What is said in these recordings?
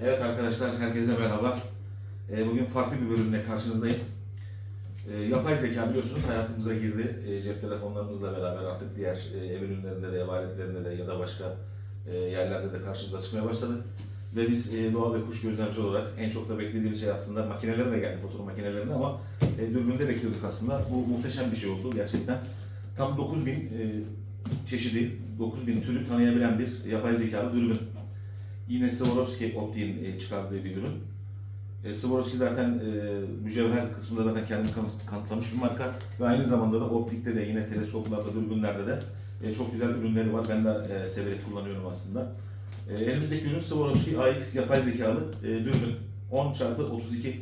Evet arkadaşlar, herkese merhaba. Ee, Bugün farklı bir bölümle karşınızdayım. Ee, Yapay zeka biliyorsunuz hayatımıza girdi. Ee, Cep telefonlarımızla beraber artık diğer e, ev ürünlerinde de, ev aletlerinde de ya da başka e, yerlerde de karşımıza çıkmaya başladı. Ve biz e, doğa ve kuş gözlemci olarak en çok da beklediğimiz şey aslında makineler de geldi, fotoğraf makinelerine ama e, dürbünde bekliyorduk aslında. Bu muhteşem bir şey oldu gerçekten. Tam 9000 e, çeşidi, 9000 türü tanıyabilen bir yapay zekalı dürbün. Yine Swarovski optiğin e, çıkardığı bir ürün. E, Swarovski zaten e, mücevher kısmında zaten kendini kanıt- kanıtlamış bir marka ve aynı zamanda da optikte de yine teleskoplarda, dürbünlerde de e, çok güzel ürünleri var. Ben de e, severek kullanıyorum aslında. E, elimizdeki ürün Swarovski AX yapay zekalı e, dürbün 10 x 32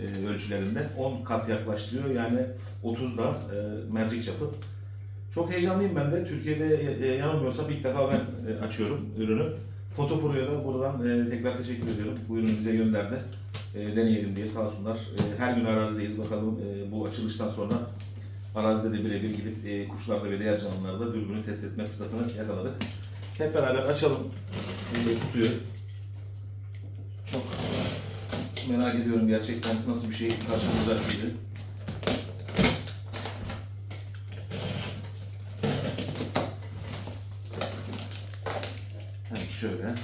e, ölçülerinde 10 kat yaklaştırıyor yani 30 da e, mercek çapı. Çok heyecanlıyım ben de. Türkiye'de e, e, yanılmıyorsam ilk defa ben e, açıyorum ürünü. Fotopro'ya da buradan e, tekrar teşekkür ediyorum. Bu ürünü bize gönderdi. E, deneyelim diye sağ olsunlar. E, her gün arazideyiz. Bakalım e, bu açılıştan sonra arazide de birebir gidip e, kuşlarla ve diğer canlılarla dürbünü test etme fırsatını yakaladık. Hep beraber açalım e, kutuyu. Çok merak ediyorum gerçekten nasıl bir şey karşımıza çıktı. Evet şöyle.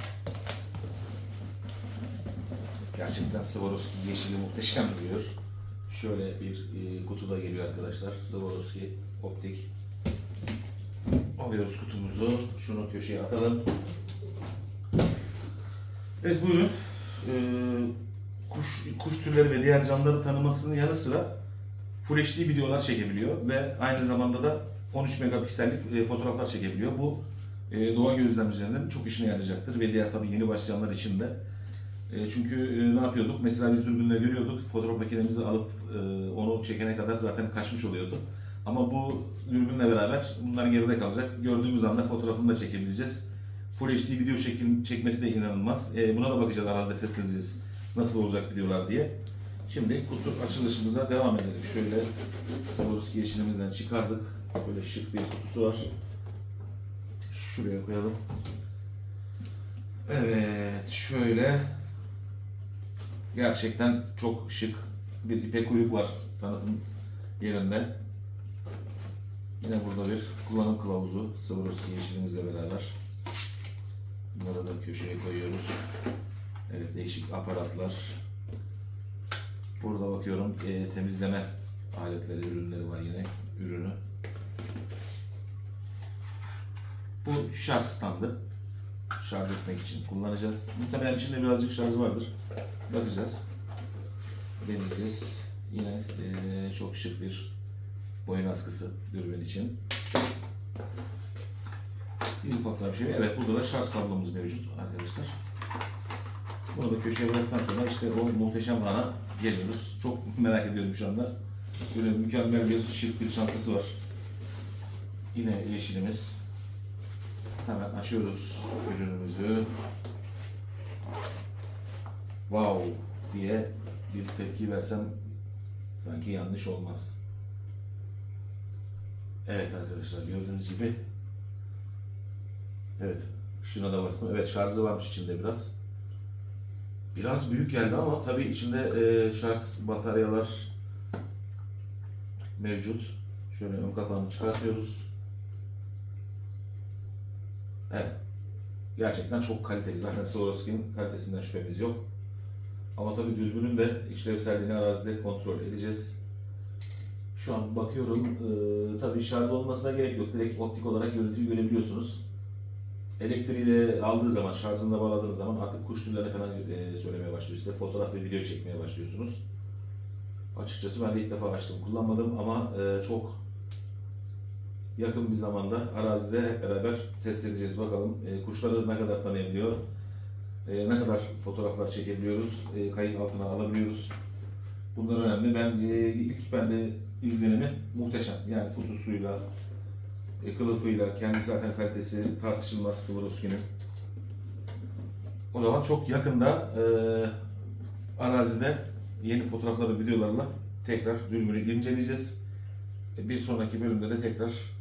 Gerçekten Swarovski yeşili muhteşem duruyor. Şöyle bir e, kutuda geliyor arkadaşlar. Swarovski optik. Alıyoruz kutumuzu. Şunu köşeye atalım. Evet buyurun. Ee, kuş, kuş türleri ve diğer canlıları tanımasının yanı sıra Full HD videolar çekebiliyor ve aynı zamanda da 13 megapiksellik e, fotoğraflar çekebiliyor. Bu doğa gözlemcilerinin çok işine yarayacaktır ve diğer tabii yeni başlayanlar için de. E, çünkü e, ne yapıyorduk? Mesela biz dürbünle görüyorduk, fotoğraf makinemizi alıp e, onu çekene kadar zaten kaçmış oluyordu. Ama bu dürbünle beraber bunlar geride kalacak. Gördüğümüz anda fotoğrafını da çekebileceğiz. Full HD video çekim, çekmesi de inanılmaz. E, buna da bakacağız, arazide test edeceğiz. Nasıl olacak videolar diye. Şimdi kutu açılışımıza devam edelim. Şöyle Swarovski yeşilimizden çıkardık. Böyle şık bir kutusu var. Şuraya koyalım. Evet, şöyle gerçekten çok şık bir ipek kuyruk var tanıtım yerinde. Yine burada bir kullanım kılavuzu Swarovski yeşilimizle beraber. Bunları da köşeye koyuyoruz. Evet, değişik aparatlar. Burada bakıyorum e, temizleme aletleri, ürünleri var yine. Ürünü. Bu şarj standı. Şarj etmek için kullanacağız. Muhtemelen içinde birazcık şarj vardır. Bakacağız. Deneyeceğiz. Yine e, çok şık bir boyun askısı dürbün için. Bir ufak bir şey. Evet burada da şarj kablomuz mevcut arkadaşlar. Bunu da köşeye bıraktıktan sonra işte o muhteşem ana geliyoruz. Çok merak ediyorum şu anda. Böyle mükemmel bir şık bir çantası var. Yine yeşilimiz. Hemen açıyoruz ürünümüzü. Wow diye bir tepki versem sanki yanlış olmaz. Evet arkadaşlar gördüğünüz gibi Evet şuna da bastım. Evet şarjı varmış içinde biraz. Biraz büyük geldi ama tabii içinde e, şarj bataryalar mevcut. Şöyle ön kapağını çıkartıyoruz. Evet. Gerçekten çok kaliteli. Zaten Swarovski'nin kalitesinden şüphemiz yok. Ama tabii dürbünün de işlevselliğini arazide kontrol edeceğiz. Şu an bakıyorum. E, tabii şarj olmasına gerek yok. Direkt optik olarak görüntüyü görebiliyorsunuz. Elektriği de aldığı zaman, şarjını da bağladığınız zaman artık kuş türlerini falan e, söylemeye başlıyor size. Fotoğraf ve video çekmeye başlıyorsunuz. Açıkçası ben de ilk defa açtım, kullanmadım ama e, çok yakın bir zamanda arazide hep beraber test edeceğiz. Bakalım e, kuşları ne kadar tanıyabiliyor, e, ne kadar fotoğraflar çekebiliyoruz, e, kayıt altına alabiliyoruz. Bunlar önemli. Ben e, ilk bende izlenimi muhteşem. Yani kutusuyla, e, kılıfıyla, kendi zaten kalitesi tartışılmaz Swarovski'nin. O zaman çok yakında e, arazide yeni fotoğrafları, videolarla tekrar dürbünü inceleyeceğiz. E, bir sonraki bölümde de tekrar